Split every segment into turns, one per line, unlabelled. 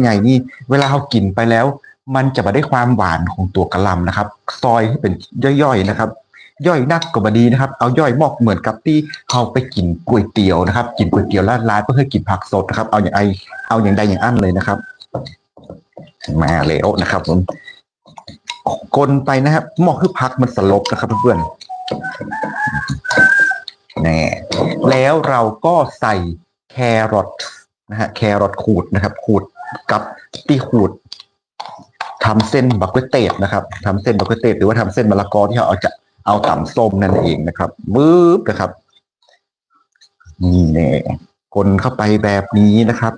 ใหญ่นี่เวลาเรากินไปแล้ว มันจะมาได้ความหวานของตัวกะหล่ำนะครับ ซอยให้เป็นย่อยๆนะครับ ย่อยนักก็บดีนะครับ เอาย่อยมอกเหมือนกับที่เขาไปกินก๋วยเตี๋ยวนะครับ กินก๋วยเตี๋ยวร้านร้านเพื่อให้กินผักสดนะครับ เอาอย่างไอเอาอย่างใดอย่างอั้นเลยนะครับ มาแล้วนะครับผมกลนไปนะครับหมอกคือพักมันสลบนะครับเพื่อนนี่แล้วเราก็ใส่แครอทนะฮะแครอทขูดนะครับ ขูด กับที่ขูดทำเส้นบักเกตเตดนะครับทำเส้นบักเกตเตดหรือว่าทำเส้นมะละกอที่เราเอาจะเอาต่ำส้มนั่นเองนะครับบึ๊บนะครับนี่แน่กลเข้าไปแบบนี้นะครับ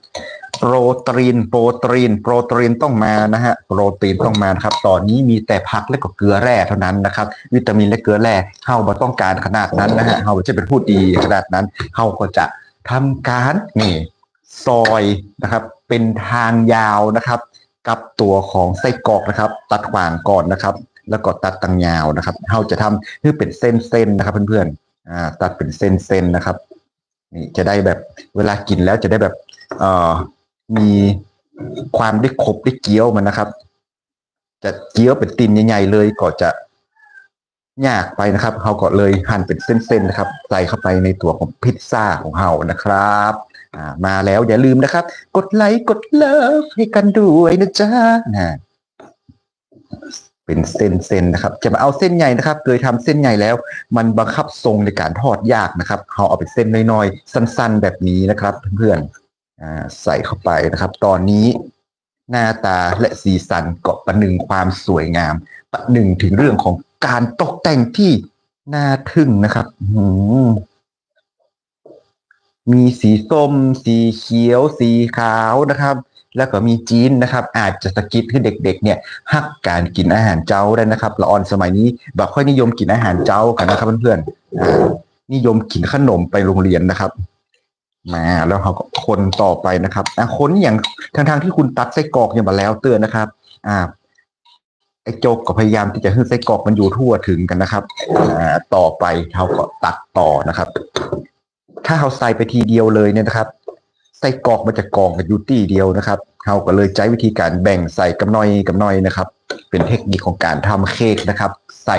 โปรตีน โปรตีน โปรตีนต้องมานะฮะโปรตีนต้องมาครับ ตอนนี้มีแต่ผักและก็เกลือแร่เท่านั้นนะครับ วิตามินและเกลือแร่เฮาบ่ต้องการขนาดนั้นนะฮะเฮาม่ใช่เป็นผู้ดีขนาดนั้นเฮาก็จะทำการนี่ ซอยนะครับ เป็นทางยาวนะครับ กับตัวของไส้กรอกนะครับ ตัดขวางก่อนนะครับ แล้วก็ตัดตังยาวนะครับเฮาจะทำให้เป็นเส้นๆนะครับ เพื่อนๆอ่าตัดเป็นเส้นๆนะครับนี่จะได้แบบเวลากินแล้วจะได้แบบเอ่อมีความได้ครบได้เกี๊ยวมันนะครับ จะเกี๊ยวเป็นตินใหญ่ๆเลยก็จะยากไปนะครับเขาก็เลยหั่นเป็นเส้นๆนะครับ ใส่เข้าไปในตัวของพิซซ่าของเรานะครับ มาแล้วอย่าลืมนะครับ กดไลค์กดเลิฟให้กันด้วยนะจ๊ะนะเป็นเส้นๆนะครับ จะมาเอาเส้นใหญ่นะครับ เคยทำเส้นใหญ่แล้ว มันบังคับทรงในการทอดยากนะครับเขาเอาเป็นเส้นน้อยๆ สั้นๆ แบบนี้นะครับ เพื่อนๆใส่เข้าไปนะครับ ตอนนี้หน้าตาและสีสันก็ประหนึ่งความสวยงาม ประหนึ่งถึงเรื่องของการตกแต่งที่น่าทึ่งนะครับ อื้อหือ มีสีส้ม สีเขียว สีขาวนะครับ แล้วก็มีจีนนะครับ อาจจะสะกิดให้เด็ก ๆ เนี่ยฮักการกินอาหารเจ้าได้นะครับละออนสมัยนี้บ่ค่อยนิยมกินอาหารเจ้ากันนะครับเพื่อนๆนิยมกินขนมไปโรงเรียนนะครับ มาแล้วเขาก็คนต่อไปนะครับอะคนอย่างทางทางที่คุณตัดไส้กรอกอย่างมาแล้วเตือนนะครับ อ่าไอ้โจกก็พยายามที่จะให้ไส้กรอกมันอยู่ทั่วถึงกันนะครับ อ่า ต่อไปเขาก็ตัดต่อนะครับ ถ้าเขาใส่ไปทีเดียวเลยเนี่ยนะครับไส้กอกมันจะกองกันอยู่ที่เดียวนะครับเขาก็เลยใช้วิธีการแบ่งใส่กับน้อยกับน้อยนะครับ เป็นเทคนิคของการทำเค้กนะครับ ใส่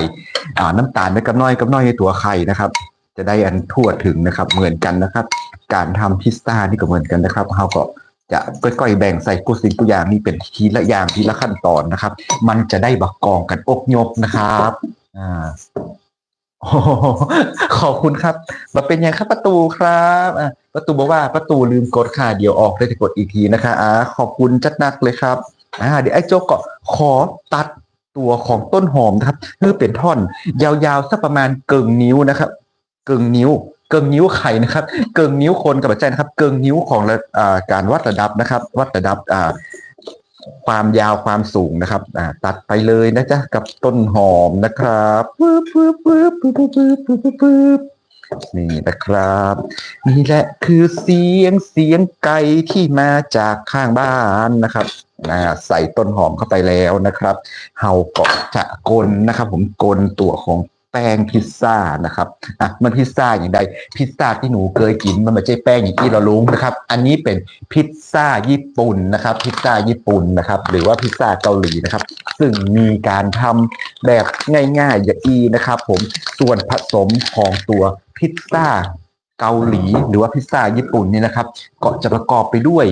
น้ำตาลไปกับน้อยกับน้อยในตัวไข่นะครับ จะได้อันทั่วถึงนะครับ เหมือนกันนะครับ การทำพิซซ่านี่ก็เหมือนกันนะครับเขาก็จะก้อยๆแบ่งใส่กุสิ่งกุอย่างนี่เป็นทีละอย่างทีละขั้นตอนนะครับ มันจะได้บักกองกันอกยกนะครับ อ่า ขอบคุณครับ มาเป็นยังครับประตูครับอะประตูบอกว่าประตูลืมกดค่ะเดี๋ยวออกได้จะกดอีกทีนะคะอ่าขอบคุณจัดหนักเลยครับอ่าเดี๋ยวไอ้โจ๊กก็ขอตัดตัวของต้นหอมนะครับเพื่อเป็นท่อน ยาวๆสักประมาณเกิงนิ้วนะครับ เกิงนิ้ว เกิงนิ้วไข่นะครับ เกิงนิ้วคนกับใจนะครับ เกิงนิ้วของระอ่าการวัดระดับนะครับ วัดระดับอ่า ความยาวความสูงนะครับ อ่า ตัดไปเลยนะจ๊ะกับต้นหอมนะครับปึ๊บปึ๊บปึ๊บปึ๊บปึ๊บปึ๊บปึ๊บนี่นะครับ นี่แหละคือเสียงเสียงไก่ที่มาจากข้างบ้านนะครับนะใส่ต้นหอมเข้าไปแล้วนะครับ เฮาเกาะจะกลนะครับ ผมกลตัวของ แป้งพิซซ่านะครับอะมันพิซซ่าอย่างใด พิซซ่าที่หนูเคยกินมันไม่ใช่แป้งอย่างที่เราลุงนะครับ อันนี้เป็นพิซซ่าญี่ปุ่นนะครับ พิซซ่าญี่ปุ่นนะครับ หรือว่าพิซซ่าเกาหลีนะครับ ซึ่งมีการทำแบบง่ายๆอย่างอีนะครับ ผมส่วนผสมของตัวพิซซ่าเกาหลี หรือว่าพิซซ่าญี่ปุ่นเนี่ยนะครับ ก็จะประกอบไปด้วย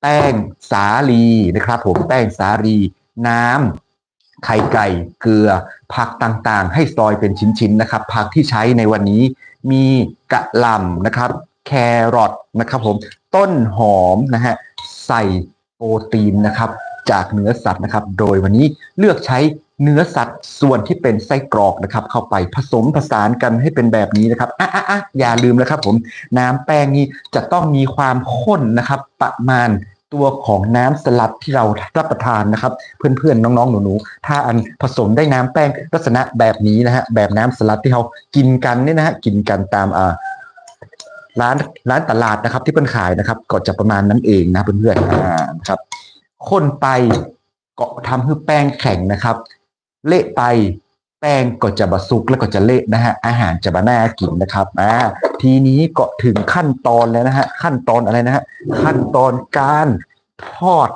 แป้งสาลีนะครับ ผมแป้งสาลี น้ำ ไข่ไก่ เกลือ ผักต่างๆ ให้ซอยเป็นชิ้นๆนะครับ ผักที่ใช้ในวันนี้มีกะหล่ำนะครับ แครอทนะครับผม ต้นหอมนะฮะ ใส่โปรตีนนะครับ จากเนื้อสัตว์นะครับ โดยวันนี้เลือกใช้เนื้อสัตว์ส่วนที่เป็นไส้กรอกนะครับ เข้าไปผสมผสานกันให้เป็นแบบนี้นะครับอะอะอะอย่าลืมนะครับผม น้ำแป้งนี้จะต้องมีความข้นนะครับ ประมาณ ตัวของน้ำสลัดที่เรารับประทานนะครับ เพื่อนๆน้องๆหนูๆถ้าอันผสมได้น้ำแป้งลักษณะแบบนี้นะฮะแบบน้ำสลัดที่เรากินกันเนี่ยนะฮะกินกันตามอ่าร้านร้านตลาดนะครับ ที่เพิ่นขายนะครับ ก็จะประมาณนั้นเองนะเพื่อนๆอ่านะครับข้นไปก็ทำให้แป้งแข็งนะครับ เละไป แป้งก็จะบะซุกแล้วก็จะเละนะฮะอาหารจะบะน่ากินนะครับอ่าทีนี้ก็ถึงขั้นตอนแล้วนะฮะขั้นตอนอะไรนะฮะขั้นตอนการทอด